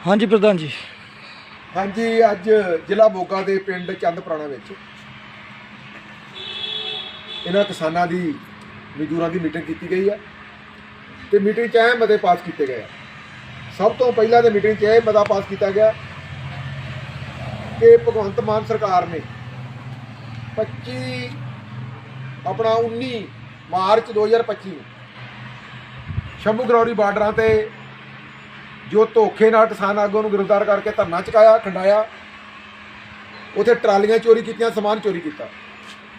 ਹਾਂਜੀ ਪ੍ਰਧਾਨ ਜੀ। ਹਾਂਜੀ, ਅੱਜ ਜ਼ਿਲ੍ਹਾ ਮੋਗਾ ਦੇ ਪਿੰਡ ਚੰਦਪੁਰਾਣਾ ਵਿੱਚ ਇਹਨਾਂ ਕਿਸਾਨਾਂ ਦੀ ਮਜ਼ਦੂਰਾਂ ਦੀ ਮੀਟਿੰਗ ਕੀਤੀ ਗਈ ਹੈ ਤੇ ਮੀਟਿੰਗ 'ਚ ਇਹ ਮਤੇ ਪਾਸ ਕੀਤੇ ਗਏ ਸਭ ਤੋਂ ਪਹਿਲਾਂ ਤੇ ਮੀਟਿੰਗ 'ਚ ਇਹ ਮਤਾ ਪਾਸ ਕੀਤਾ ਗਿਆ ਕਿ ਭਗਵੰਤ ਮਾਨ ਸਰਕਾਰ ਨੇ 25 ਆਪਣਾ 19 ਮਾਰਚ 2025 ਨੂੰ ਸ਼ੰਭੂ ਗਰੌਰੀ ਬਾਰਡਰਾਂ ਤੇ ਜੋ ਧੋਖੇ ਨਾਲ ਕਿਸਾਨ ਆਗੂ ਨੂੰ ਗ੍ਰਿਫਤਾਰ ਕਰਕੇ ਧਰਨਾ ਚੁਕਾਇਆ, ਖੰਡਾਇਆ, ਉਥੇ ਟਰਾਲੀਆਂ ਚੋਰੀ ਕੀਤੀਆਂ, ਸਮਾਨ ਚੋਰੀ ਕੀਤਾ,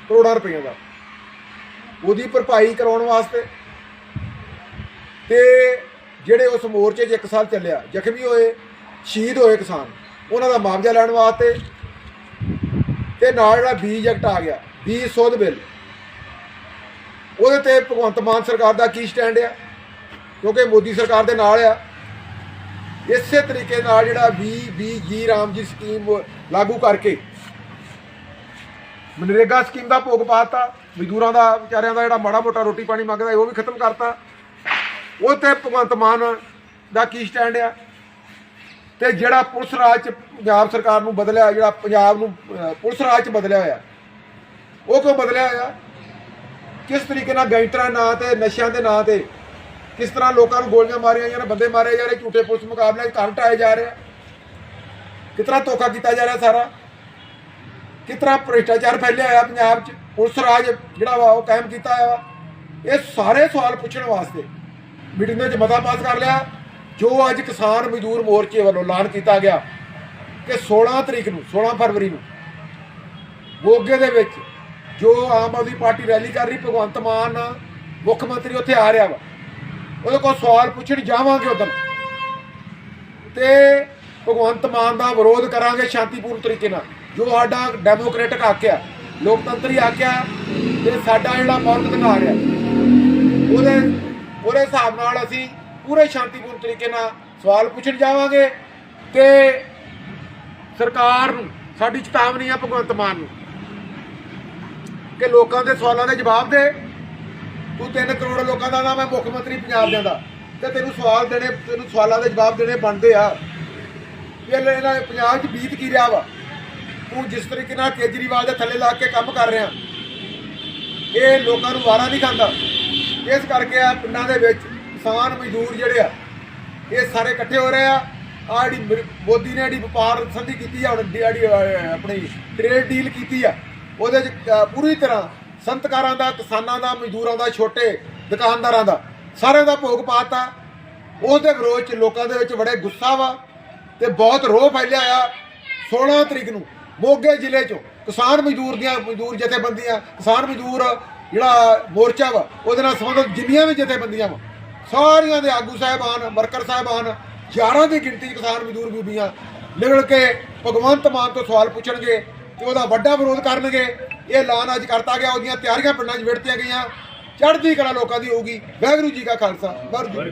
ਕਰੋੜਾਂ ਰੁਪਈਆ ਦਾ। ਉਹਦੀ ਭਰਪਾਈ ਕਰਾਉਣ ਵਾਸਤੇ ਤੇ ਜਿਹੜੇ ਉਸ ਮੋਰਚੇ 'ਚ ਇੱਕ ਸਾਲ ਚੱਲਿਆ, ਜ਼ਖਮੀ ਹੋਏ, ਸ਼ਹੀਦ ਹੋਏ ਕਿਸਾਨ, ਉਹਨਾਂ ਦਾ ਮੁਆਵਜ਼ਾ ਲੈਣ ਵਾਸਤੇ ਤੇ ਨਾਲ ਜਿਹੜਾ ਬੀਜ ਐਕਟ ਆ ਗਿਆ, ਬੀਜ ਸੋਧ ਬਿੱਲ। ਉਹਦੇ ਤੇ ਭਗਵੰਤ ਮਾਨ ਸਰਕਾਰ ਦਾ ਕੀ ਸਟੈਂਡ ਆ? ਕਿਉਂਕਿ ਮੋਦੀ ਸਰਕਾਰ ਦੇ ਨਾਲ ਆ ਇਸੇ ਤਰੀਕੇ ਨਾਲ ਜਿਹੜਾ ਵੀ ਵੀ ਜੀ ਰਾਮ ਜੀ ਸਕੀਮ ਲਾਗੂ ਕਰਕੇ ਮਨਰੇਗਾ ਸਕੀਮ ਦਾ ਭੋਗ ਪਾਤਾ, ਮਜ਼ਦੂਰਾਂ ਦਾ, ਵਿਚਾਰਿਆਂ ਦਾ ਜਿਹੜਾ ਮਾੜਾ ਮੋਟਾ ਰੋਟੀ ਪਾਣੀ ਮੰਗਦਾ ਉਹ ਵੀ ਖਤਮ ਕਰਤਾ। ਉਹ ਤੇ ਭਗਵੰਤ ਮਾਨ ਦਾ ਕੀ ਸਟੈਂਡ ਆ? ਤੇ ਜਿਹੜਾ ਪੁਲਿਸ ਰਾਜ ਚ ਪੰਜਾਬ ਸਰਕਾਰ ਨੂੰ ਬਦਲਿਆ, ਜਿਹੜਾ ਪੰਜਾਬ ਨੂੰ ਪੁਲਿਸ ਰਾਜ ਚ ਬਦਲਿਆ ਹੋਇਆ। ਉਹ ਕਿਉਂ ਬਦਲਿਆ ਹੋਇਆ? ਕਿਸ ਤਰੀਕੇ ਨਾਲ ਗੈਂਗਸਟਰਾਂ ਨਾਂ ਤੇ, ਨਸ਼ਿਆਂ ਦੇ ਨਾਂ ਤੇ ਕਿਸ ਤਰ੍ਹਾਂ ਲੋਕਾਂ ਨੂੰ ਗੋਲੀਆਂ ਮਾਰੀਆਂ ਜਾ ਰਹੀਆਂ ਬੰਦੇ ਮਾਰੇ ਜਾ ਰਹੇ, ਝੂਠੇ ਪੁਲਿਸ ਮੁਕਾਬਲੇ ਘਰ ਢਾਏ ਜਾ ਰਹੇ ਆ। ਕਿਸ ਤਰ੍ਹਾਂ ਧੋਖਾ ਕੀਤਾ ਜਾ ਰਿਹਾ ਸਾਰਾ? ਕਿਸ ਤਰ੍ਹਾਂ ਭ੍ਰਿਸ਼ਟਾਚਾਰ ਫੈਲਿਆ ਹੋਇਆ ਪੰਜਾਬ 'ਚ? ਪੁਲਿਸ ਰਾਜ ਜਿਹੜਾ ਵਾ, ਉਹ ਕਾਇਮ ਕੀਤਾ ਹੋਇਆ ਵਾ। ਇਹ ਸਾਰੇ ਸਵਾਲ ਪੁੱਛਣ ਵਾਸਤੇ ਮੀਟਿੰਗ ਦੇ ਵਿੱਚ ਮਤਾ ਪਾਸ ਕਰ ਲਿਆ। ਜੋ ਅੱਜ ਕਿਸਾਨ ਮਜ਼ਦੂਰ ਮੋਰਚੇ ਵੱਲੋਂ ਐਲਾਨ ਕੀਤਾ ਗਿਆ ਕਿ 16 ਤਰੀਕ ਨੂੰ 16 ਫਰਵਰੀ ਨੂੰ ਮੋਗੇ ਦੇ ਵਿੱਚ ਜੋ ਆਮ ਆਦਮੀ ਪਾਰਟੀ ਰੈਲੀ ਕਰ ਰਹੀ, ਭਗਵੰਤ ਮਾਨ ਮੁੱਖ ਮੰਤਰੀ ਉੱਥੇ ਆ ਰਿਹਾ ਵਾ। ਉਹਦੇ ਕੋਲ ਸਵਾਲ ਪੁੱਛਣ ਜਾਵਾਂਗੇ ਉਦੋਂ ਤੇ ਭਗਵੰਤ ਮਾਨ ਦਾ ਵਿਰੋਧ ਕਰਾਂਗੇ ਸ਼ਾਂਤੀਪੂਰਨ ਤਰੀਕੇ ਨਾਲ। ਜੋ ਸਾਡਾ ਡੈਮੋਕ੍ਰੈਟਿਕ ਹੱਕ ਆ, ਲੋਕਤੰਤਰੀ ਹੱਕ ਆ, ਤੇ ਸਾਡਾ ਜਿਹੜਾ ਮੌਲਿਕ ਅਧਿਕਾਰ ਆ, ਉਹਦੇ ਉਹਦੇ ਹਿਸਾਬ ਨਾਲ ਅਸੀਂ ਪੂਰੇ ਸ਼ਾਂਤੀਪੂਰਨ ਤਰੀਕੇ ਨਾਲ ਸਵਾਲ ਪੁੱਛਣ ਜਾਵਾਂਗੇ ਤੇ ਸਰਕਾਰ ਨੂੰ, ਸਾਡੀ ਚੇਤਾਵਨੀ ਆ ਭਗਵੰਤ ਮਾਨ ਨੂੰ, ਕਿ ਲੋਕਾਂ ਦੇ ਸਵਾਲਾਂ ਦੇ ਜਵਾਬ ਦੇ। ਤੂੰ 3 ਕਰੋੜ ਲੋਕਾਂ ਦਾ ਨਾਮ ਹੈ ਮੁੱਖ ਮੰਤਰੀ ਪੰਜਾਬ ਦੇ ਦਾ। ਤੇ ਤੈਨੂੰ ਸਵਾਲ ਦੇਣੇ, ਤੈਨੂੰ ਸਵਾਲਾਂ ਦੇ ਜਵਾਬ ਦੇਣੇ ਬਣਦੇ ਆ। ਇਹ ਇਹਨਾਂ ਪੰਜਾਬ 'ਚ ਬੀਤ ਕੀ ਰਿਹਾ ਵਾ? ਤੂੰ ਜਿਸ ਤਰੀਕੇ ਨਾਲ ਕੇਜਰੀਵਾਲ ਦੇ ਥੱਲੇ ਲਾ ਕੇ ਕੰਮ ਕਰ ਰਿਹਾ। ਇਹ ਲੋਕਾਂ ਨੂੰ ਵਾਰਾ ਨਹੀਂ ਖਾਂਦਾ। ਇਸ ਕਰਕੇ ਆ ਪਿੰਡਾਂ ਦੇ ਵਿੱਚ ਕਿਸਾਨ ਮਜ਼ਦੂਰ ਜਿਹੜੇ ਆ, ਇਹ ਸਾਰੇ ਇਕੱਠੇ ਹੋ ਰਹੇ ਆ। ਆ ਜਿਹੜੀ ਮੋਦੀ ਨੇ ਜਿਹੜੀ ਵਪਾਰ ਸੰਧੀ ਕੀਤੀ ਆ, ਹੁਣ ਜਿਹੜੀ ਆਪਣੀ ਟ੍ਰੇਡ ਡੀਲ ਕੀਤੀ ਆ, ਉਹਦੇ ਚ ਪੂਰੀ ਤਰ੍ਹਾਂ ਸੰਤਕਾਰਾਂ ਦਾ, ਕਿਸਾਨਾਂ ਦਾ, ਮਜ਼ਦੂਰਾਂ ਦਾ, ਛੋਟੇ ਦੁਕਾਨਦਾਰਾਂ ਦਾ। ਸਾਰਿਆਂ ਦਾ ਭੋਗ ਪਾਤਾ। ਉਹਦੇ ਵਿਰੋਧ ਚ ਲੋਕਾਂ ਦੇ ਵਿੱਚ ਬੜੇ ਗੁੱਸਾ ਵਾ ਤੇ ਬਹੁਤ ਰੋਹ ਫੈਲਿਆ ਆ 16 ਤਰੀਕ ਨੂੰ, ਮੋਗੇ ਜ਼ਿਲ੍ਹੇ ਚੋਂ। ਕਿਸਾਨ ਮਜ਼ਦੂਰ ਦੀਆਂ, ਮਜ਼ਦੂਰ ਜਥੇਬੰਦੀਆਂ, ਕਿਸਾਨ ਮਜ਼ਦੂਰ ਜਿਹੜਾ ਮੋਰਚਾ ਵਾ, ਉਹਦੇ ਨਾਲ ਸੰਬੰਧਿਤ ਜਿੰਨੀਆਂ ਵੀ ਜਥੇਬੰਦੀਆਂ ਵਾ, ਸਾਰੀਆਂ ਦੇ ਆਗੂ ਸਾਹਿਬਾਨ, ਵਰਕਰ ਸਾਹਿਬਾਨ, ਹਜ਼ਾਰਾਂ ਦੀ ਗਿਣਤੀ ਕਿਸਾਨ ਮਜ਼ਦੂਰ ਬੀਬੀਆਂ ਨਿਕਲ ਕੇ ਭਗਵੰਤ ਮਾਨ ਤੋਂ ਸਵਾਲ ਪੁੱਛਣਗੇ ਤੇ ਉਹਦਾ ਵੱਡਾ ਵਿਰੋਧ ਕਰਨਗੇ। ਇਹ ਐਲਾਨ ਅੱਜ ਕਰਤਾ ਗਿਆ, ਉਹਦੀਆਂ ਤਿਆਰੀਆਂ ਪਿੰਡਾਂ 'ਚ ਵਿੜਤੀਆਂ ਗਈਆਂ। ਚੜ੍ਹਦੀ ਕਲਾ ਲੋਕਾਂ ਦੀ ਹੋਊਗੀ। ਵਾਹਿਗੁਰੂ ਜੀ ਕਾ ਖਾਲਸਾ, ਵਾਹਿਗੁਰੂ ਜੀ